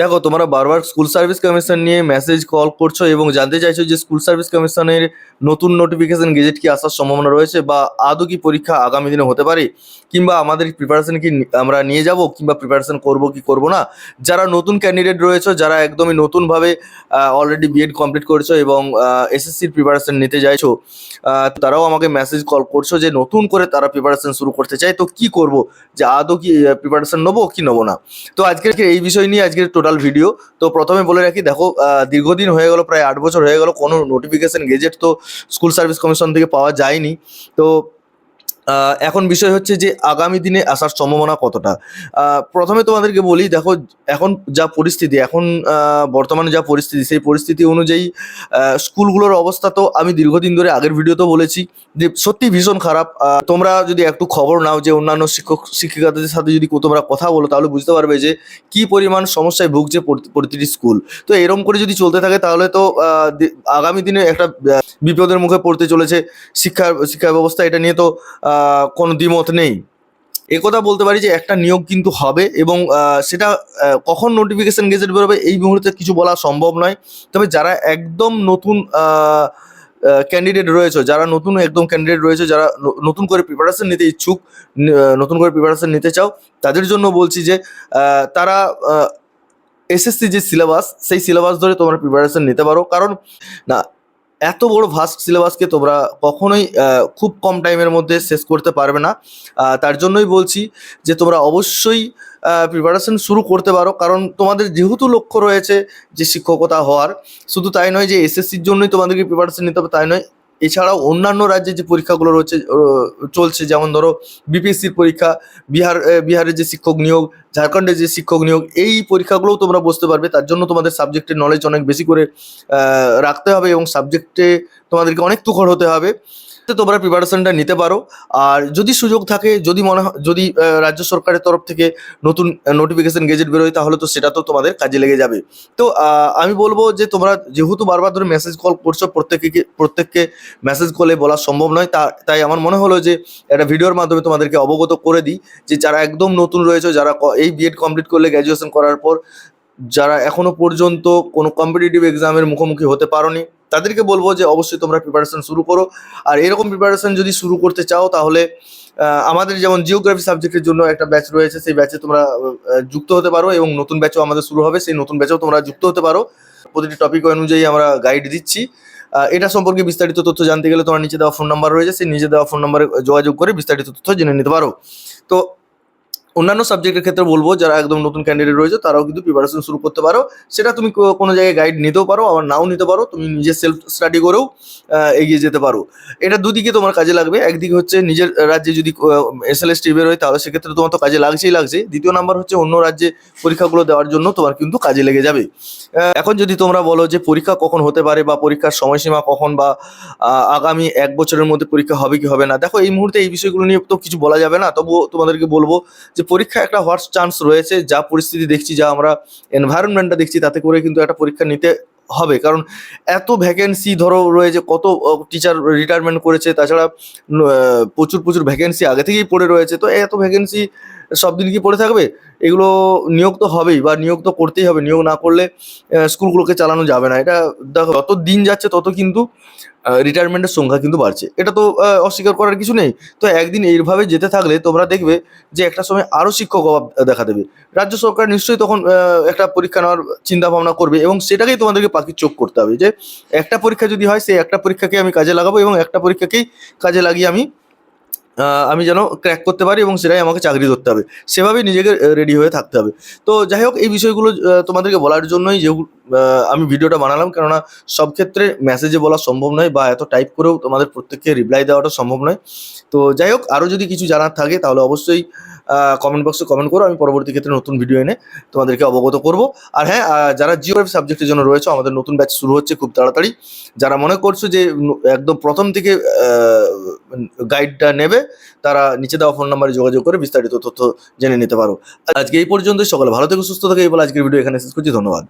দেখো, তোমরা বারবার স্কুল সার্ভিস কমিশন নিয়ে মেসেজ কল করছ এবং জানতে চাইছো যে স্কুল সার্ভিস কমিশনের নতুন নোটিফিকেশন গেজেট কি আসার সম্ভাবনা রয়েছে বা আদৌ কি পরীক্ষা আগামী দিনে হতে পারে? কিংবা আমাদের প্রিপারেশন কি আমরা নিয়ে যাব? কিংবা প্রিপারেশন করব কি করব না? যারা নতুন ক্যান্ডিডেট রয়েছে, যারা একদমই নতুনভাবে অলরেডি বিএড কমপ্লিট করেছ এবং এসএসসির প্রিপারেশন নিতে চাইছো তারাও আমাকে মেসেজ কল করছ যে নতুন করে তারা প্রিপারেশন শুরু করতে চায়। তো কি করব? যে আদৌ কি প্রিপারেশন নেব কি নেব না? তো আজকের এই বিষয় নিয়ে, আজকের টোটাল ভিডিও। তো প্রথমে বলে রাখি, দেখো দীর্ঘদিন হয়ে গেল, প্রায় আট বছর হয়ে গেল, কোনো নোটিফিকেশন গেজেট তো স্কুল সার্ভিস কমিশন থেকে পাওয়া যায়নি। তো এখন বিষয় হচ্ছে যে আগামী দিনে আসার সম্ভাবনা কতটা? প্রথমে তোমাদেরকে বলি, দেখো, এখন যা পরিস্থিতি, এখন বর্তমানে যা পরিস্থিতি, সেই পরিস্থিতি অনুযায়ী স্কুলগুলোর অবস্থা তো আমি দীর্ঘদিন ধরে আগের ভিডিওতেও বলেছি যে সত্যি ভীষণ খারাপ। তোমরা যদি একটু খবর নাও যে অন্যান্য শিক্ষক, শিক্ষিকাদের সাথে যদি তোমরা কথা বলো, তাহলে বুঝতে পারবে যে কি পরিমাণ সমস্যায় ভুগছে প্রতিটি স্কুল। তো এরম করে যদি চলতে থাকে, তাহলে তো আগামী দিনে একটা বিপদের মুখে পড়তে চলেছে শিক্ষা শিক্ষা ব্যবস্থা, এটা নিয়ে তো কোনো দ্বিমত নেই। একথা বলতে পারি যে একটা নিয়োগ কিন্তু হবে এবং সেটা কখন নোটিফিকেশান গেজেট বেরোবে এই মুহূর্তে কিছু বলা সম্ভব নয়। তবে যারা একদম নতুন ক্যান্ডিডেট রয়েছে, যারা নতুন একদম ক্যান্ডিডেট রয়েছে, যারা নতুন করে প্রিপারেশন নিতে ইচ্ছুক নতুন করে প্রিপারেশন নিতে চাও, তাদের জন্য বলছি যে তারা এসএসসি যে সিলেবাস সেই সিলেবাস ধরে তোমরা প্রিপারেশন নিতে পারো। কারণ, না এত বড় ভাস্ট সিলেবাসকে তোমরা কখনোই খুব কম টাইমের মধ্যে শেষ করতে পারবে না। তার জন্যই বলছি যে তোমরা অবশ্যই প্রিপারেশন শুরু করতে পারো। কারণ তোমাদের যেহেতু লক্ষ্য রয়েছে যে শিক্ষকতা হওয়ার, শুধু তাই নয় যে এসএসসির জন্যই তোমাদেরকে প্রিপারেশন নিতে হবে, তাই নয় এছাড়াও অন্যান্য রাজ্যে যে পরীক্ষাগুলো রয়েছে চলছে, যেমন ধরো বিপিএসসির পরীক্ষা, বিহার বিহারের যে শিক্ষক নিয়োগ, ঝাড়খণ্ডের যে শিক্ষক নিয়োগ, এই পরীক্ষাগুলোও তোমরা বসতে পারবে। তার জন্য তোমাদের সাবজেক্টের নলেজ অনেক বেশি করে রাখতে হবে এবং সাবজেক্টে তোমাদেরকে অনেক তুখর হতে হবে। তো তোমরা প্রিপারেশনটা নিতে পারো। আর যদি সুযোগ থাকে, যদি মনে যদি রাজ্য সরকারের তরফ থেকে নতুন নোটিফিকেশন গেজেট বেরোয়, তাহলে তো সেটা তো তোমাদের কাজে লেগে যাবে। তো আমি বলব যে তোমরা যেহেতু বারবার ধরে মেসেজ কল করছ প্রত্যেককে প্রত্যেককে মেসেজ কলে বলা সম্ভব নয়। তা, তাই আমার মনে হলো যে একটা ভিডিওর মাধ্যমে তোমাদেরকে অবগত করে দিই যে যারা একদম নতুন রয়েছে, যারা এই বিএড কমপ্লিট করলে গ্র্যাজুয়েশন করার পর, যারা এখনও পর্যন্ত কোনো কম্পিটিটিভ এক্সামের মুখোমুখি হতে পারোনি তাদেরকে বলব যে অবশ্যই তোমরা প্রিপারেশন শুরু করো। আর এরকম প্রিপারেশন যদি শুরু করতে চাও, তাহলে আমাদের যেমন জিওগ্রাফি সাবজেক্টের জন্য একটা ব্যাচ রয়েছে, সেই ব্যাচে তোমরা যুক্ত হতে পারো এবং নতুন ব্যাচও আমাদের শুরু হবে, সেই নতুন ব্যাচেও তোমরা যুক্ত হতে পারো। প্রতিটি টপিক অনুযায়ী আমরা গাইড দিচ্ছি। এটা সম্পর্কে বিস্তারিত তথ্য জানতে গেলে তোমার নিচে দেওয়া ফোন নাম্বার রয়েছে, সেই নিচে দেওয়া ফোন নাম্বারে যোগাযোগ করে বিস্তারিত তথ্য জেনে নিতে পারো। তো অন্যান্য সাবজেক্টের ক্ষেত্রে বলব, যারা একদম নতুন ক্যান্ডিডেট রয়েছে, তারাও কিন্তু প্রিপারেশন শুরু করতে পারো। সেটা তুমি কোনো জায়গায় গাইড নিতেও পারো, আবার নাও নিতে পারো। তুমি নিজে সেলফ স্টাডি করেও এগিয়ে যেতে পারো। এটা দুদিকে তোমার কাজে লাগবে। একদিকে হচ্ছে নিজের রাজ্যে যদি এস এল এস টি বেরোয় তাহলে সেক্ষেত্রে তোমার তো কাজে লাগছেই লাগছে। দ্বিতীয় নাম্বার হচ্ছে অন্য রাজ্যে পরীক্ষাগুলো দেওয়ার জন্য তোমার কিন্তু কাজে লেগে যাবে। এখন যদি তোমরা বলো যে পরীক্ষা কখন হতে পারে বা পরীক্ষার সময়সীমা কখন বা আগামী এক বছরের মধ্যে পরীক্ষা হবে কি হবে না, দেখো এই মুহূর্তে এই বিষয়গুলো নিয়ে তো কিছু বলা যাবে না। তবুও তোমাদেরকে বলব যে পরীক্ষা একটা হওয়ার চান্স রয়েছে, যা পরিস্থিতি দেখছি, যা আমরা এনভায়রনমেন্টটা দেখছি, তাতে করে কিন্তু একটা পরীক্ষা নিতে হবে। কারণ এত ভ্যাকেন্সি ধরো রয়েছে, কত টিচার রিটায়ারমেন্ট করেছে, তাছাড়া প্রচুর প্রচুর ভ্যাকেন্সি আগে থেকেই পড়ে রয়েছে, তো এত ভ্যাকেন্সি সব দিন কি পড়ে থাকবে? এগুলো নিয়োগ তো হবেই বা নিয়োগ তো করতেই হবে। নিয়োগ না করলে স্কুলগুলোকে চালানো যাবে না। এটা দেখো, যত দিন যাচ্ছে তত কিন্তু রিটায়ারমেন্টের সংখ্যা কিন্তু বাড়ছে। এটা তো অস্বীকার করার কিছু নেই। তো একদিন এইভাবে যেতে থাকলে তোমরা দেখবে যে একটা সময় আরও শিক্ষক অভাব দেখা দেবে। রাজ্য সরকার নিশ্চয়ই তখন একটা পরীক্ষা নেওয়ার চিন্তা ভাবনা করবে এবং সেটাকেই তোমাদেরকে পাখির চোখ করতে হবে যে, একটা পরীক্ষা যদি হয়, সেই একটা পরীক্ষাকে আমি কাজে লাগাবো এবং একটা পরীক্ষাকেই কাজে লাগিয়ে আমি আমি যেন ক্র্যাক করতে পারি এবং সেটাই আমাকে চাকরি ধরতে হবে। সেভাবেই নিজেকে রেডি হয়ে থাকতে হবে। তো যাই হোক এই বিষয়গুলো তোমাদেরকে বলার জন্যই আহ, আমি ভিডিওটা বানালাম কেননা সব ক্ষেত্রে মেসেজে বলা সম্ভব নয় বা এত টাইপ করেও তোমাদের প্রত্যেককে রিপ্লাই দেওয়াটা সম্ভব নয়। তো যাই হোক আরও যদি কিছু জানার থাকে তাহলে অবশ্যই কমেন্ট বক্সে কমেন্ট করো। আমি পরবর্তী ক্ষেত্রে নতুন ভিডিও এনে তোমাদেরকে অবগত করব। আর হ্যাঁ যারা জিওগ্রাফি সাবজেক্টের জন্য রয়েছে, আমাদের নতুন ব্যাচ শুরু হচ্ছে খুব তাড়াতাড়ি। যারা মনে করছ যে একদম প্রথম থেকে গাইডটা নেবে, তারা নিচে দেওয়া ফোন নাম্বারে যোগাযোগ করে বিস্তারিত তথ্য জেনে নিতে পারো। আজকে এই পর্যন্ত সকলে ভালো থেকে, সুস্থ থাকে। এই বলে আজকের ভিডিও এখানে শেষ করছি। ধন্যবাদ।